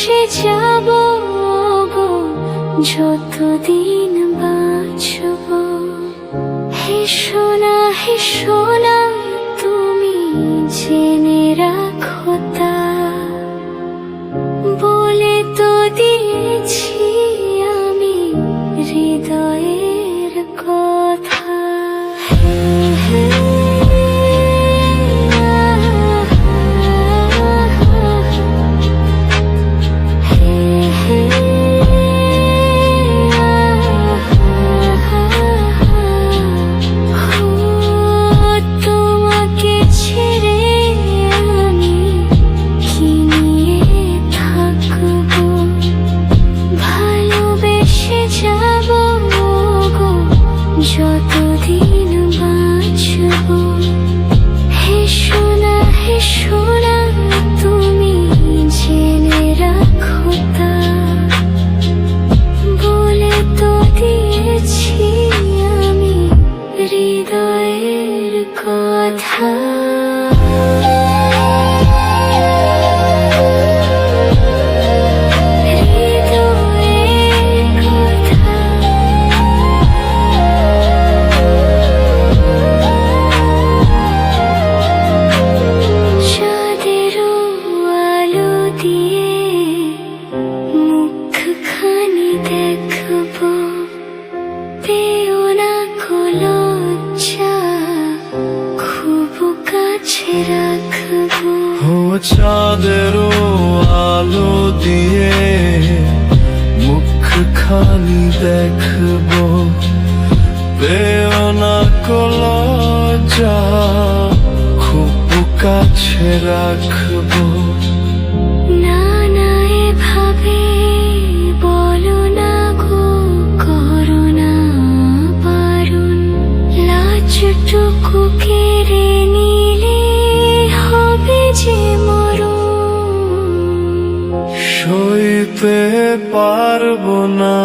সে যাব যতদিন বা 하 ও চাঁদেরও আলো দিয়ে মুখ খালি দেখব। প্রেরণা কল যা খুব কাছে রাখব। সইতে পারব না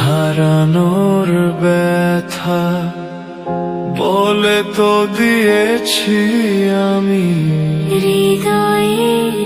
হারানোর ব্যথা। বলে তো দিয়েছি আমি। হৃদয়ের